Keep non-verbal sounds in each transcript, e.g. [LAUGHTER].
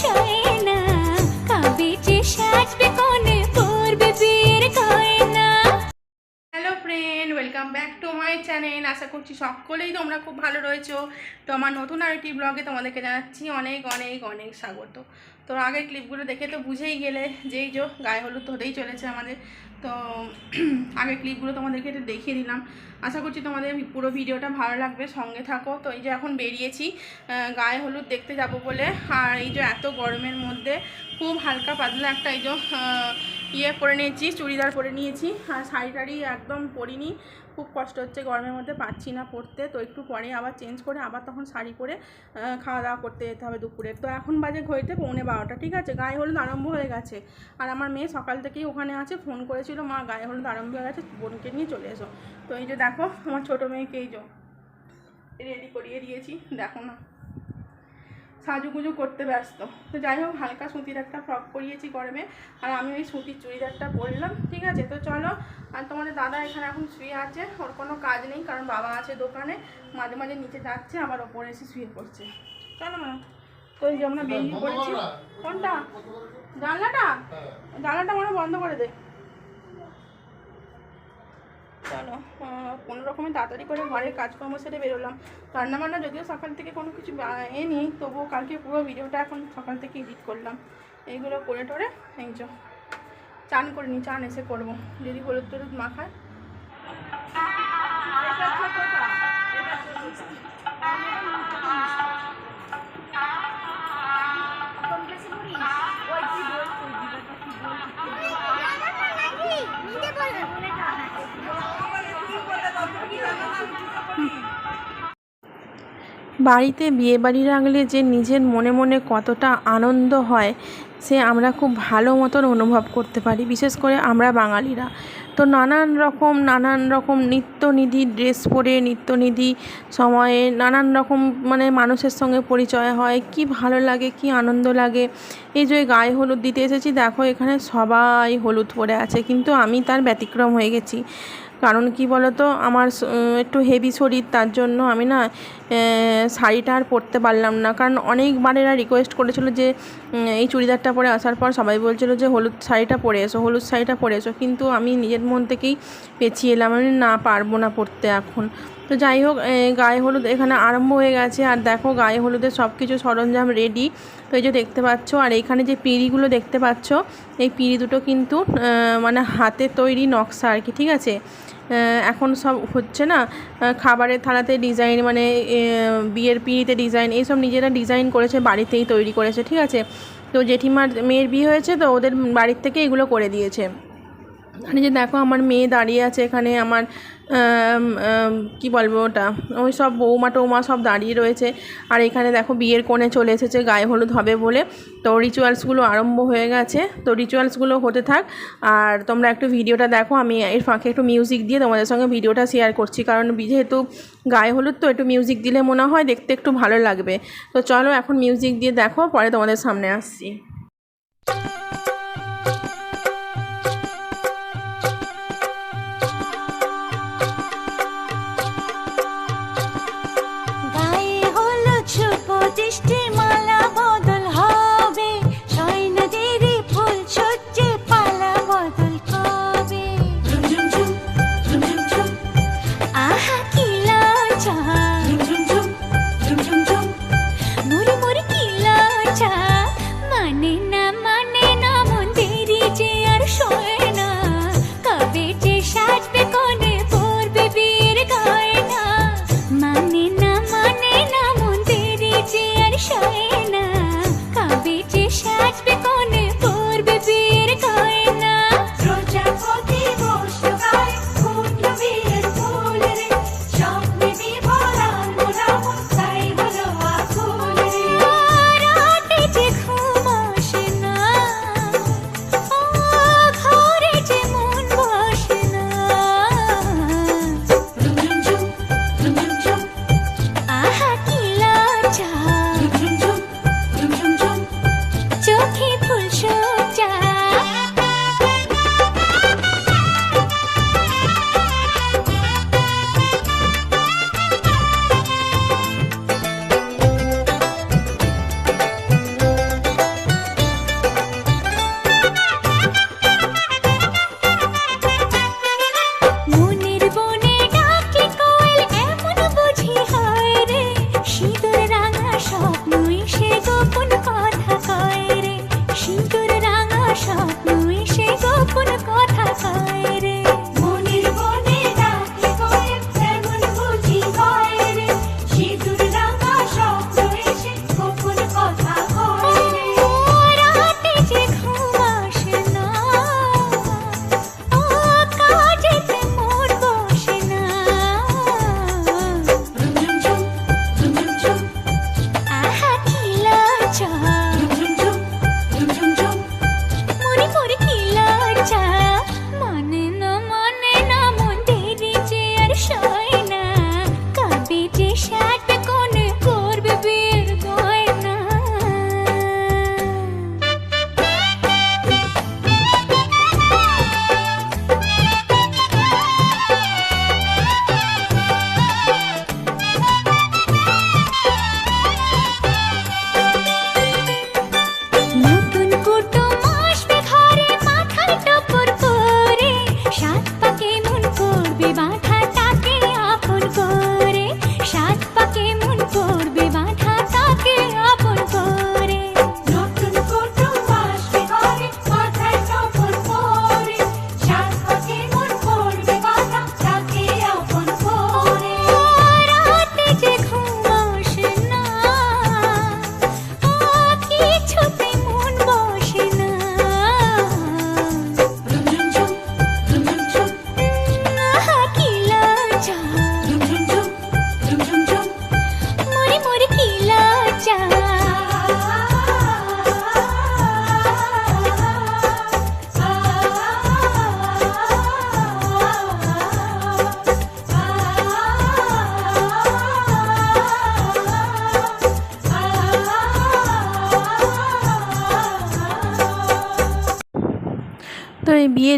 সয় hello friend welcome back to channel আশা করছি সকলেই তোমরা খুব ভালো রয়েছো। তো আমার নতুন আরেকটি ব্লগে তোমাদেরকে জানাচ্ছি অনেক অনেক অনেক স্বাগত। তো আগের ক্লিপগুলো দেখে তো বুঝেই গেলে যেই যো গায়ে হলুদ হতেই চলেছে আমাদের। তো [CLEARS THROAT] আগে ক্লিপগুলো তোমাদেরকে একটু দেখিয়ে দিলাম। আশা করছি তোমাদের পুরো ভিডিওটা ভালো লাগবে, সঙ্গে থাকো। তো এই যে এখন বেরিয়েছি গায়ে হলুদ দেখতে যাব বলে। আর এই যে এত গরমের মধ্যে খুব হালকা পাতলা একটা এই যে ইয়ে পরে নিয়েছি, চুড়িদার পরে নিয়েছি। আর শাড়ি টাড়ি একদম পরিনি। খুব কষ্ট হচ্ছে, গরমের মধ্যে পাচ্ছি না পড়তে। তো একটু পরে আবার চেঞ্জ করে আবার তখন শাড়ি পরে খাওয়া দাওয়া করতে যেতে হবে দুপুরে। তো এখন বাজে ঘড়িতে পৌনে বারোটা, ঠিক আছে? গায়ে হলুদ আরম্ভ হয়ে গেছে। আর আমার মেয়ে সকাল থেকেই ওখানে আছে ফোন করেছিল, মা, গায়ে হলুদ আরম্ভ হয়ে গেছে, বোনকে নিয়ে চলে এসো। তো এই যে দেখো, আমার ছোটো মেয়েকে এই যে রেডি করিয়ে দিয়েছি, দেখো না। সাজুগুজু করতে ব্যস্ত। তো যাই হোক হালকা সুতির একটা ফ্রক পরিয়েছি গরমে। আর আমি ওই সুতির চুড়িদারটা পরলাম ঠিক আছে? তো চলো আর তোমাদের দাদা এখানে এখন শুয়ে আছে ওর কোনো কাজ নেই কারণ বাবা আছে দোকানে। মাঝে মাঝে নিচে যাচ্ছে আবার ওপরে এসে শুয়ে পড়ছে। চলো মা। তো এই যে আমরা বেরিয়ে পড়েছি। কোনটা জানলাটা? জানলাটা মনে হয় বন্ধ করে দে। চলো কোনো রকমে তাড়াতাড়ি করে ঘরের কাজকর্ম সেরে বেরোলাম। রান্না বান্না যদিও সকাল থেকে কোনো কিছু এ নেই, তবুও কালকে পুরো ভিডিওটা এখন সকাল থেকে এডিট করলাম। এইগুলো করে টরে, এই যো। চান করে নি, চান এসে করব। যদি হলুদ টলুদ মাখায়। বাড়িতে বিয়েবাড়ি রাখলে যে নিজের মনে মনে কতটা আনন্দ হয়, সে আমরা খুব ভালো মতন অনুভব করতে পারি, বিশেষ করে আমরা বাঙালিরা। তো নানান রকম নানান রকম নিত্যনিধি ড্রেস পরে, নিত্যনিধি সময়ে, নানান রকম মানে মানুষের সঙ্গে পরিচয় হয়, কি ভালো লাগে, কি আনন্দ লাগে। এই যে গায়ে হলুদ দিতে এসেছি, দেখো এখানে সবাই হলুদ পরে আছে, কিন্তু আমি তার ব্যতিক্রম হয়ে গেছি। কারণ কি বলতো, আমার একটু হেভি শরীর, তার জন্য আমি না শাড়িটা আর পরতে পারলাম না। কারণ অনেকবার এরা রিকোয়েস্ট করেছিল যে এই চুড়িদারটা পরে আসার পর সবাই বলছিল যে, হলুদ শাড়িটা পরে এসো, হলুদ শাড়িটা পরে এসো। কিন্তু আমি নিজের মন থেকেই পেঁচিয়ে এলাম, আমি না, পারব না পরতে এখন। তো যাই হোক গায়ে হলুদ এখানে আরম্ভ হয়ে গেছে। আর দেখো, গায়ে হলুদের সব কিছু সরঞ্জাম রেডি তো এই যে দেখতে পাচ্ছ, আর এখানে যে পিঁড়িগুলো দেখতে পাচ্ছ, এই পিঁড়ি দুটো কিন্তু মানে হাতে তৈরি নকশা আর কি, ঠিক আছে? এখন সব হচ্ছে না। খাবারের থালাতে ডিজাইন মানে বিয়ের পিঁড়িতে ডিজাইন এইসব নিজেরা ডিজাইন করেছে বাড়িতেই তৈরি করেছে ঠিক আছে? তো জেঠিমার মেয়ের বিয়ে হয়েছে তো ওদের বাড়ির থেকে এগুলো করে দিয়েছে। এখানে যে দেখো আমার মেয়ে দাঁড়িয়ে আছে এখানে আমার আম, আম, কি বলব ওটা? ওই সব বৌমা টৌমা সব দাঁড়িয়ে রয়েছে। আর এখানে দেখো বিয়ের কোণে চলে এসেছে গায়ে হলুদ হবে বলে। তো রিচুয়ালসগুলো আরম্ভ হয়ে গেছে। তো রিচুয়ালসগুলো হতে থাক। আর তোমরা একটু ভিডিওটা দেখো। আমি এর ফাঁকে একটু মিউজিক দিয়ে তোমাদের সঙ্গে ভিডিওটা শেয়ার করছি। কারণ যেহেতু গায়ে হলুদ, তো একটু মিউজিক দিলে মনে হয় দেখতে একটু ভালো লাগবে। তো চলো এখন মিউজিক দিয়ে দেখো, পরে তোমাদের সামনে আসছি। shop.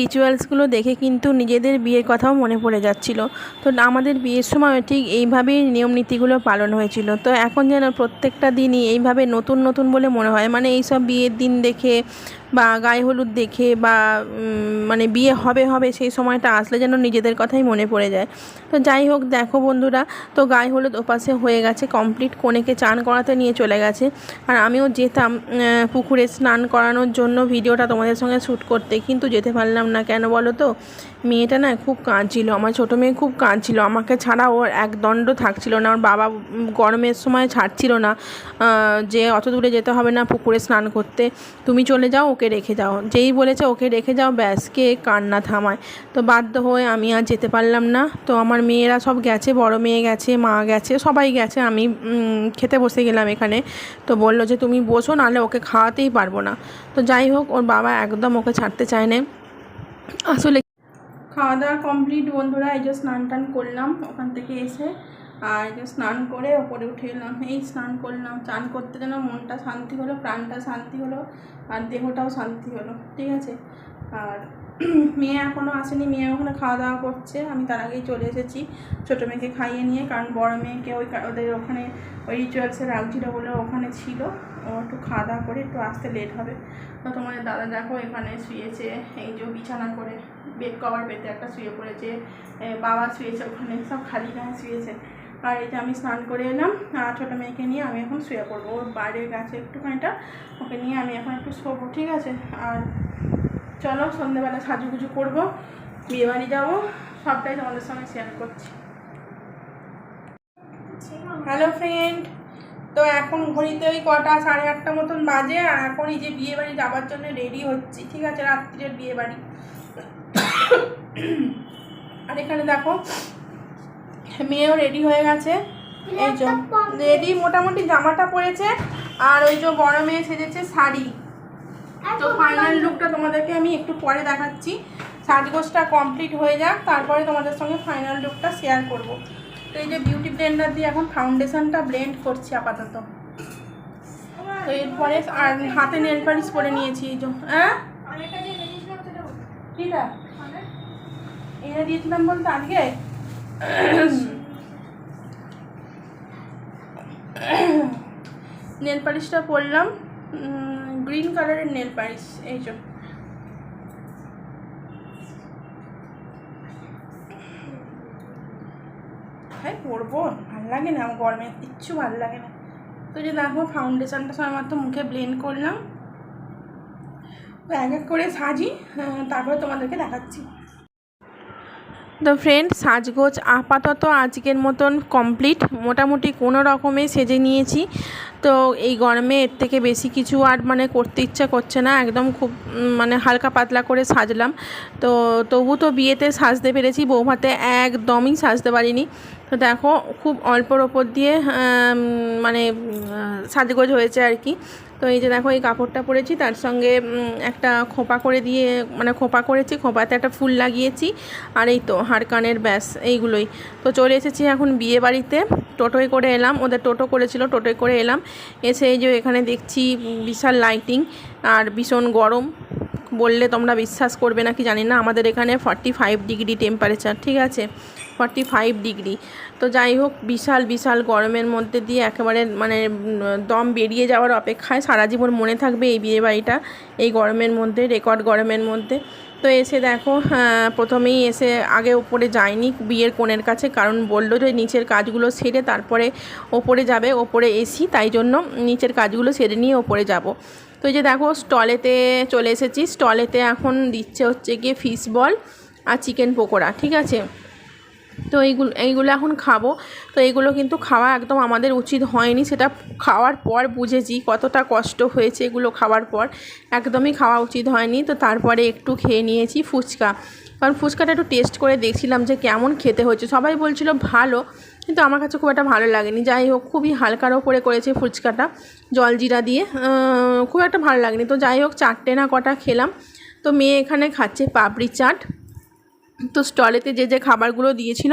রিচুয়ালসগুলো দেখে কিন্তু নিজেদের বিয়ের কথাও মনে পড়ে যাচ্ছিল। তো আমাদের বিয়ের সময় ঠিক এইভাবেই নিয়ম নীতিগুলো পালন হয়েছিল। তো এখন যেন প্রত্যেকটা দিনই এইভাবে নতুন নতুন বলে মনে হয়। মানে এইসব বিয়ের দিন দেখে বা গায়ে হলুদ দেখে বা মানে বিয়ে হবে হবে সেই সময়টা আসলে যেন নিজেদের কথাই মনে পড়ে যায়। তো যাই হোক, দেখো বন্ধুরা, তো গায়ে হলুদ ওপাশে হয়ে গেছে কমপ্লিট কনেকে চান করাতে নিয়ে চলে গেছে। আর আমিও যেতাম পুকুরে স্নান করানোর জন্য, ভিডিওটা তোমাদের সঙ্গে শ্যুট করতে, কিন্তু যেতে পারলাম না। কেন বলো তো? মেয়েটা না খুব কাঁদছিল, আমার ছোটো মেয়ে খুব কাঁদছিল। আমাকে ছাড়া ওর এক দণ্ড থাকছিল না, ওর বাবা গরমের সময় ছাড়ছিল না যে অত দূরে যেতে হবে না পুকুরে স্নান করতে। তুমি চলে যাও, ওকে রেখে যাও। যেই বলেছে ওকে রেখে যাও, ব্যাস, কে কান্না থামায়। তো বাধ্য হয়ে আমি আর যেতে পারলাম না। তো আমার মেয়েরা সব গেছে, বড় মেয়ে গেছে, মা গেছে, সবাই গেছে। আমি খেতে বসে গেলাম এখানে। তো বলল যে, তুমি বসো, নাহলে ওকে খাওয়াতেই পারব না। তো যাই হোক, ওর বাবা একদম ওকে ছাড়তে চায় না আসলে খাওয়া দাওয়া কমপ্লিট বন্ধুরা, এই যে স্নান টান করলাম ওখান থেকে এসে। আর এই যে স্নান করে ওপরে উঠে এলাম। এই স্নান করলাম, চান করতে যেন মনটা শান্তি হলো, প্রাণটা শান্তি হলো, আর দেহটাও শান্তি হলো, ঠিক আছে? আর [CLEARS THROAT] মেয়ে এখনও আসেনি, মেয়ে ওখানে খাওয়া দাওয়া করছে, আমি তার আগেই চলে এসেছি ছোটো মেয়েকে খাইয়ে নিয়ে, কারণ বড় মেয়েকে ওই ওদের ওখানে ওই রিচুয়ালসে রাখছিল বলে ওখানে ছিল। ও একটু খাওয়া দাওয়া করে, একটু আসতে লেট হবে। তো তোমাদের দাদা দেখো, এখানে শুয়েছে, এই যে বিছানা করে। বেড কভার পেতে একটা শুয়ে পড়েছে। বাবা শুয়েছে ওখানে, সব খালি গায়ে শুয়েছে। আর যে আমি স্নান করে এলাম, আর ছোটো মেয়েকে নিয়ে আমি এখন শুয়ে পড়ব। ওর বাইরে গেছে একটুখানিটা, ওকে নিয়ে আমি এখন একটু শোবো, ঠিক আছে? আর চলো সন্ধ্যেবেলা সাজুগুজু করব বিয়েবাড়ি যাব, সবটাই তোমাদের সঙ্গে শেয়ার করছি। হ্যালো ফ্রেন্ড তো এখন ঘড়িতে ওই কটা সাড়ে আটটা মতন বাজে, আর এখন এই যে বিয়ে বাড়ি যাওয়ার জন্য রেডি হচ্ছি, ঠিক আছে? রাত্রিরের বিয়ে বাড়ি। আর এখানে দেখো মেয়েও রেডি হয়ে গেছে। এই যে রেডি মোটামুটি জামাটা পরেছে। আর ওই যে বড় মেয়ে সেজেছে শাড়ি। তো ফাইনাল লুকটা তোমাদেরকে আমি একটু পরে দেখাচ্ছি। সাজগোজটা কমপ্লিট হয়ে যাক তারপরে তোমাদের সঙ্গে ফাইনাল লুকটা শেয়ার করব। তো এই যে বিউটি ব্লেন্ডার দিয়ে এখন ফাউন্ডেশনটা ব্লেন্ড করছি আপাতত। তো এরপরে আর হাতে নেল পালিশ করে নিয়েছি এই যে হ্যাঁ? ঠিক আছে এনে দিয়েছিলাম বলতে আজকে। নেল পালিশটা পরলাম। গ্রিন কালারের নেল পালিশ, এই যে। হ্যাঁ পরবো? ভালো লাগে না আমার গরমে? কিচ্ছু ভালো লাগে না। তো যে দেখো ফাউন্ডেশনটা সময় মাত্র মুখে ব্লেন্ড করলাম। এক এক করে সাজি তারপরে তোমাদেরকে দেখাচ্ছি। তো ফ্রেন্ড সাজগোজ আপাতত আজকের মতন কমপ্লিট মোটামুটি কোনো রকমে সেজে নিয়েছি। তো এই গরমে এর থেকে বেশি কিছু আর মানে করতে ইচ্ছা করছে না। একদম খুব মানে হালকা পাতলা করে সাজলাম। তো তবু তো বিয়েতে সাজতে পেরেছি। বৌভাতে একদমই সাজতে পারিনি। তো দেখো, খুব অল্পর ওপর দিয়ে মানে সাজগোজ হয়েছে আর কি। তো এই যে দেখো, এই কাপড়টা পরেছি, তার সঙ্গে একটা খোপা করে দিয়ে মানে খোপা করেছি, খোপাতে একটা ফুল লাগিয়েছি, আর এই তো হাড় কানের ব্যাস, এইগুলোই। তো চলে এসেছি এখন বিয়ে বাড়িতে, টোটোয় করে এলাম, ওদের টোটো করেছিল, টোটোয় করে এলাম, এসে এই যে এখানে দেখছি বিশাল লাইটিং আর ভীষণ গরম বললে তোমরা বিশ্বাস করবে না কি জানি না, আমাদের এখানে ফর্টি ফাইভ ডিগ্রি টেম্পারেচার ঠিক আছে? ফর্টি ফাইভ ডিগ্রি তো যাই হোক, বিশাল বিশাল গরমের মধ্যে দিয়ে একেবারে মানে দম বেরিয়ে যাওয়ার অপেক্ষায় সারা জীবন মনে থাকবে এই বিয়ে বাড়িটা, এই গরমের মধ্যে রেকর্ড গরমের মধ্যে। তো এসে দেখো প্রথমেই এসে আগে ওপরে যায়নি বিয়ের কোণের কাছে, কারণ বলল যে নিচের কাজগুলো সেরে তারপরে ওপরে যাবে, ওপরে এসি, তাই জন্য নিচের কাজগুলো সেরে নিয়ে ওপরে যাব। তো এই যে দেখো, স্টলেতে চলে এসেছি। স্টলেতে এখন দিচ্ছে হচ্ছে গিয়ে ফিশ বল আর চিকেন পকোড়া, ঠিক আছে? তো এইগুলো এইগুলো এখন খাব। তো এইগুলো কিন্তু খাওয়া একদম আমাদের উচিত হয়নি। সেটা খাওয়ার পর বুঝেছি কতটা কষ্ট হয়েছে এগুলো খাওয়ার পর। একদমই খাওয়া উচিত হয়নি। তো তারপরে একটু খেয়ে নিয়েছি ফুচকা। কারণ ফুচকাটা একটু টেস্ট করে দেখছিলাম যে কেমন খেতে হচ্ছে সবাই বলছিল ভালো। কিন্তু আমার কাছে খুব একটা ভালো লাগেনি। যাই হোক, খুবই হালকার ওপরে করেছে ফুচকাটা, জল জিরা দিয়ে। খুব একটা ভালো লাগেনি। তো যাই হোক, চারটে না কটা খেলাম। তো মেয়ে এখানে খাচ্ছে পাপড়ি চাট। তো স্টলেতে যে যে খাবারগুলো দিয়েছিল,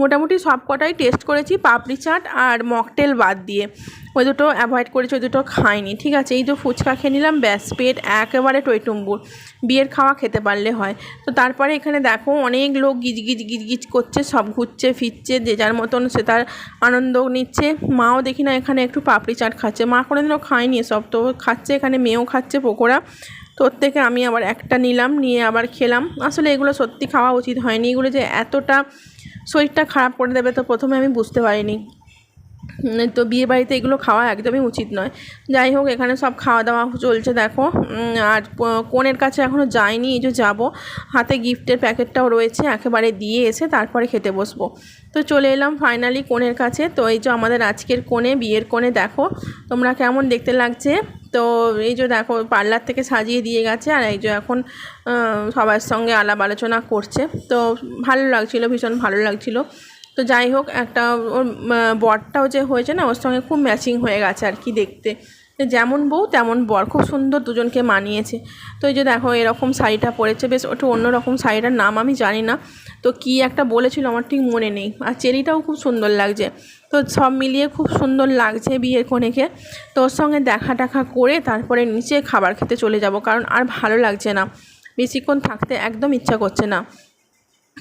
মোটামুটি সব কটাই টেস্ট করেছি, পাপড়ি চাট আর মকটেল বাদ দিয়ে। ওই দুটো অ্যাভয়েড করেছি, ওই দুটো খাইনি, ঠিক আছে? এই যে ফুচকা খেয়ে নিলাম, ব্যাস, পেট একেবারে টইটুম্বুর। বিয়ের খাওয়া খেতে পারলে হয়। তো তারপরে এখানে দেখো, অনেক লোক গিজ গিজ গিজ গিজ করছে, সব ঘুরছে, ফিরছে, যে যার মতন সে তার আনন্দ নিচ্ছে। মাও দেখি না এখানে একটু পাপড়ি চাট খাচ্ছে। মা কোনোদিনও খায়নি সব তো খাচ্ছে এখানে, মেয়েও খাচ্ছে পকোড়া তোর থেকে আমি আবার একটা নিলাম, নিয়ে আবার খেলাম। আসলে এগুলো সত্যি খাওয়া উচিত হয়নি। এগুলো যে এতটা শরীরটা খারাপ করে দেবে তো প্রথমে আমি বুঝতে পারিনি। তো বিয়ে বাড়িতে এগুলো খাওয়া একদমই উচিত নয়। যাই হোক, এখানে সব খাওয়া দাওয়া চলছে, দেখো। আর কনের কাছে এখনও যাইনি, এই যে যাব। হাতে গিফটের প্যাকেটটাও রয়েছে, একেবারে দিয়ে এসে তারপরে খেতে বসবো। তো চলে এলাম ফাইনালি কনের কাছে। তো এই যে আমাদের আজকের কোণে বিয়ের কোণে দেখো, তোমরা কেমন দেখতে লাগছে? তো এই যে দেখো, পার্লার থেকে সাজিয়ে দিয়ে গেছে, আর এই যে এখন সবার সঙ্গে আলাপ আলোচনা করছে। তো ভালো লাগছিল, ভীষণ ভালো লাগছিল। তো যাই হোক, একটা ওর বরটাও যে হয়েছে না, ওর সঙ্গে খুব ম্যাচিং হয়ে গেছে আর কি দেখতে। যেমন বউ, তেমন বর। খুব সুন্দর দুজনকে মানিয়েছে। তো এই যে দেখো, এরকম শাড়িটা পরেছে। বেশ ওটা অন্যরকম শাড়িটার নাম আমি জানি না। তো কি একটা বলেছিল আমার ঠিক মনে নেই। আর চেরিটাও খুব সুন্দর লাগছে। তো সব মিলিয়ে খুব সুন্দর লাগছে বিয়ের কনেকে। তো ওর সঙ্গে দেখা টাকা করে তারপরে নিচে খাবার খেতে চলে যাব। কারণ আর ভালো লাগছে না। বেশিক্ষণ থাকতে একদম ইচ্ছা করছে না।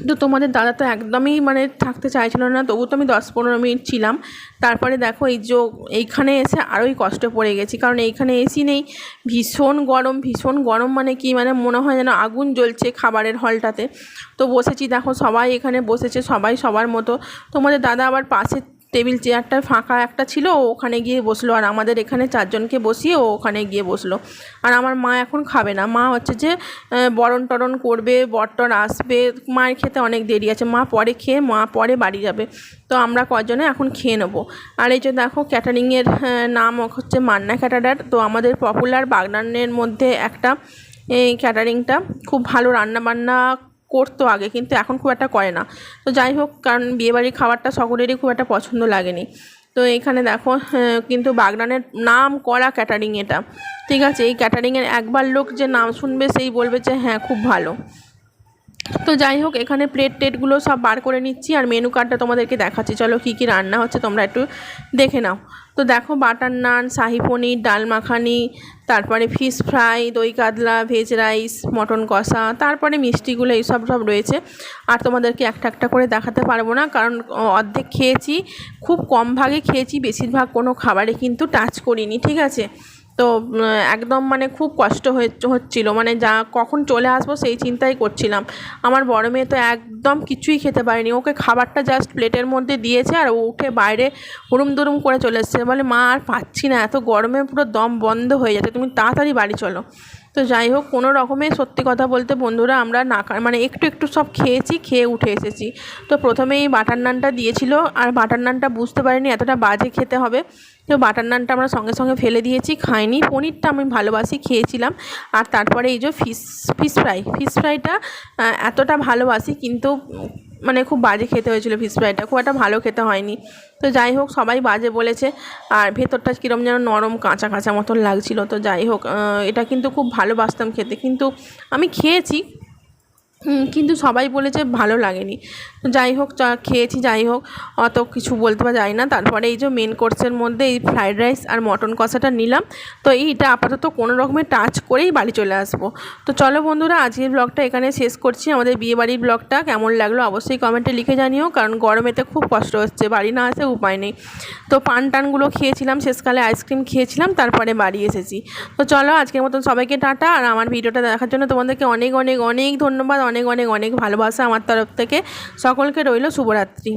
তো তোমাদের দাদা তো একদমই মানে থাকতে চাইছিল না, তবু তো আমি দশ পনেরো মিনিট ছিলাম। তারপরে দেখো এই যে এইখানে এসে আরোই কষ্টে পড়ে গেছি, কারণ এইখানে এসি নেই। ভীষণ গরম ভীষণ গরম মানে কি মানে মনে হয় যেন আগুন জ্বলছে খাবারের হলটাতে। তো বসেছি, দেখো সবাই এখানে বসেছে, সবাই সবার মতো। তোমাদের দাদা আবার পাশে টেবিল চেয়ারটা ফাঁকা একটা ছিল, ও ওখানে গিয়ে বসল। আর আমাদের এখানে চারজনকে বসিয়ে ও ওখানে গিয়ে বসল। আর আমার মা এখন খাবে না। মা হচ্ছে যে বরণ টরণ করবে বরটর আসবে, মায়ের খেতে অনেক দেরি আছে। মা পরে খেয়ে, মা পরে বাড়ি যাবে। তো আমরা কজনে এখন খেয়ে নেব। আর এই যে দেখো, ক্যাটারিংয়ের নাম হচ্ছে মান্না ক্যাটারার। তো আমাদের পপুলার বাগনানের মধ্যে একটা, এই ক্যাটারিংটা। খুব ভালো রান্না বান্না করতো আগে কিন্তু এখন খুব একটা করে না। তো যাই হোক কারণ বিয়েবাড়ির খাবারটা সকলেরই খুব একটা পছন্দ লাগেনি। তো এখানে দেখো হ্যাঁ, কিন্তু বাগনানের নাম করা ক্যাটারিং এটা। ঠিক আছে এই ক্যাটারিংয়ের একবার লোক যে নাম শুনবে সেই বলবে যে হ্যাঁ খুব ভালো। তো যাই হোক এখানে প্লেট টেটগুলো সব বার করে নিচ্ছি আর মেনু কার্ডটা তোমাদেরকে দেখাচ্ছি। চলো কী কী রান্না হচ্ছে তোমরা একটু দেখে নাও। তো দেখো বাটার নান শাহি পনির ডাল মাখানি তারপরে ফিশ ফ্রাই দই কাতলা ভেজ রাইস মটন কষা, তারপরে মিষ্টিগুলো এইসব সব রয়েছে। আর তোমাদেরকে একটা একটা করে দেখাতে পারব না, কারণ অর্ধেক খেয়েছি, খুব কম ভাগে খেয়েছি, বেশিরভাগ কোনো খাবারে কিন্তু টাচ করিনি, ঠিক আছে? তো একদম মানে খুব কষ্ট হচ্ছিল। মানে যা, কখন চলে আসব সেই চিন্তাই করছিলাম। আমার বড় মেয়ে তো একদম কিছুই খেতে পারেনি। ওকে খাবারটা জাস্ট প্লেটের মধ্যে দিয়েছে আর ও উঠে বাইরে হুরুম দুরুম করে চলে এসছে। বলে, মা, আর পাচ্ছি না। এত গরমে পুরো দম বন্ধ হয়ে যাচ্ছে। তুমি তাড়াতাড়ি বাড়ি চলো। তো যাই হোক, কোনো রকমে সত্যি কথা বলতে বন্ধুরা আমরা না মানে একটু একটু সব খেয়েছি, খেয়ে উঠে এসেছি। তো প্রথমেই বাটার নানটা দিয়েছিল, আর বাটার নানটা বুঝতে পারিনি এতটা বাজে খেতে হবে। তো বাটার নানটা আমরা সঙ্গে সঙ্গে ফেলে দিয়েছি, খাইনি। পনিরটা আমি ভালোবাসি, খেয়েছিলাম। আর তারপরে এই যে ফিশ ফিশ ফ্রাই ফিশ ফ্রাইটা এতটা ভালোবাসি, কিন্তু মানে খুব বাজে খেতে হয়েছিল ফিস ফ্রাইটা, খুব একটা ভালো খেতে হয়নি। তো যাই হোক, সবাই বাজে বলেছে, আর ভেতরটা কীরকম যেন নরম কাঁচা কাঁচা মতন লাগছিল। তো যাই হোক এটা কিন্তু খুব ভালোবাসতাম খেতে। কিন্তু আমি খেয়েছি কিন্তু সবাই বলেছে ভালো লাগেনি। যাই হোক যা খেয়েছি, যাই হোক, অত কিছু বলতে যাই না। তারপরে এই যে মেন কোর্সের মধ্যে এই ফ্রাইড রাইস আর মটন কষাটা নিলাম। তো এইটা আপাতত কোনো রকমের টাচ করেই বাড়ি চলে আসব। তো চলো বন্ধুরা, আজকের ব্লগটা এখানে শেষ করছি। আমাদের বিয়েবাড়ির ব্লগটা কেমন লাগল অবশ্যই কমেন্টে লিখে জানিও, কারণ গরমেতে খুব কষ্ট হচ্ছে, বাড়ি না আসে উপায় নেই। তো পান টানগুলো খেয়েছিলাম, শেষকালে আইসক্রিম খেয়েছিলাম, তারপরে বাড়ি এসেছি। তো চলো, আজকের মতন সবাইকে টাটা, আর আমার ভিডিওটা দেখার জন্য তোমাদেরকে অনেক অনেক অনেক ধন্যবাদ, অনেক অনেক অনেক ভালোবাসা আমার তরফ থেকে। সকলকে রইল শুভরাত্রি